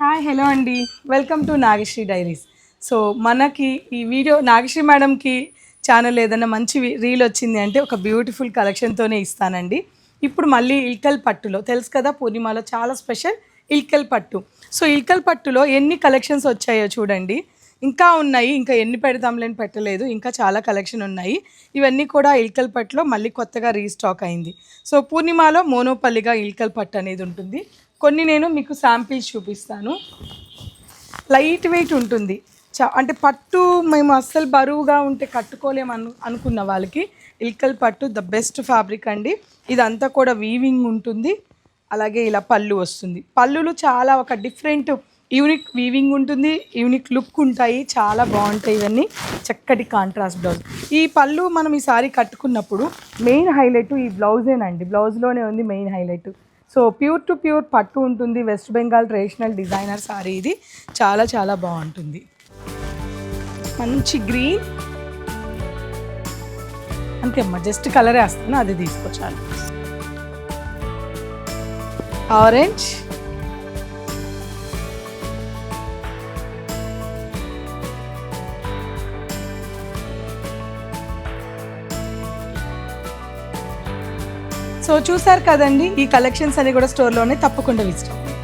Hi hello అండి. Welcome to Nagasri diaries. So మనకి ఈ వీడియో నాగశ్రీ మేడంకి ఛానల్ ఏదైనా మంచి రీల్ వచ్చింది అంటే ఒక బ్యూటిఫుల్ కలెక్షన్తోనే ఇస్తానండి. ఇప్పుడు మళ్ళీ ఇల్కల్ పట్టులో తెలుసు కదా పూర్ణిమలో చాలా స్పెషల్ ఇల్కల్ పట్టు. సో ఇల్కల్ పట్టులో ఎన్ని కలెక్షన్స్ వచ్చాయో చూడండి. ఇంకా ఉన్నాయి ఇంకా ఎన్ని పెడదాంలేని పెట్టలేదు ఇంకా చాలా కలెక్షన్ ఉన్నాయి. ఇవన్నీ కూడా ఇల్కల్ పట్టులో మళ్ళీ కొత్తగా రీస్టాక్ అయింది. సో పూర్ణిమలో మోనోపల్లిగా ఇల్కల్ పట్టు అనేది ఉంటుంది. కొన్ని నేను మీకు శాంపిల్స్ చూపిస్తాను. లైట్ వెయిట్ ఉంటుంది. చా అంటే పట్టు మేము అస్సలు బరువుగా ఉంటే కట్టుకోలేము అను అనుకున్న వాళ్ళకి ఇల్కల్ పట్టు ద బెస్ట్ ఫ్యాబ్రిక్ అండి. ఇదంతా కూడా వీవింగ్ ఉంటుంది. అలాగే ఇలా పళ్ళు వస్తుంది. పళ్ళులు చాలా ఒక డిఫరెంట్ యూనిక్ వీవింగ్ ఉంటుంది యూనిక్ లుక్ ఉంటాయి చాలా బాగుంటాయి ఇవన్నీ. చక్కటి కాంట్రాస్ట్ బ్లౌజ్ ఈ పళ్ళు మనం ఈ సారీ కట్టుకున్నప్పుడు మెయిన్ హైలైట్ ఈ బ్లౌజేనండి. బ్లౌజ్లోనే ఉంది main highlight so pure to pure పట్టు ఉంటుంది వెస్ట్ బెంగాల్ ట్రెడిషనల్ డిజైనర్ సారీ ఇది. చాలా చాలా బాగుంటుంది. మంచి గ్రీన్ అంతే జస్ట్ కలరే వేస్తాను అది తీసుకొచ్చాను ఆరెంజ్ సో చూసారు కదండి ఈ కలెక్షన్స్ అన్ని కూడా స్టోర్లోనే తప్పకుండా విజిట్ అవ్వండి.